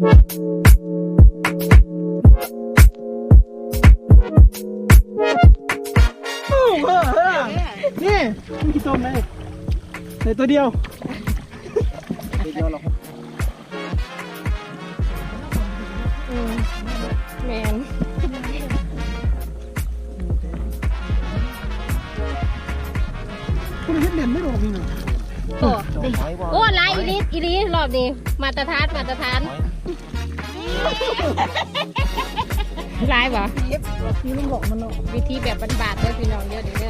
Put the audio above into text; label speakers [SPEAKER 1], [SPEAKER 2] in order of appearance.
[SPEAKER 1] นี่มีต้มไหมใส่ตัวเดียวตัวเดียวหรอ
[SPEAKER 2] แมน
[SPEAKER 1] คุณเห็นแด่นไม่หรอกนี่ะ
[SPEAKER 2] โอ้โอ้ลายอีลีอีลีรอบนี้มาตรฐานมาตรฐานลายบ่
[SPEAKER 1] นี่ต้องบอกมันเนาะ
[SPEAKER 2] วิธีแบบบานๆเด้อพี่น้องเด้อเดี๋ยวเด้อ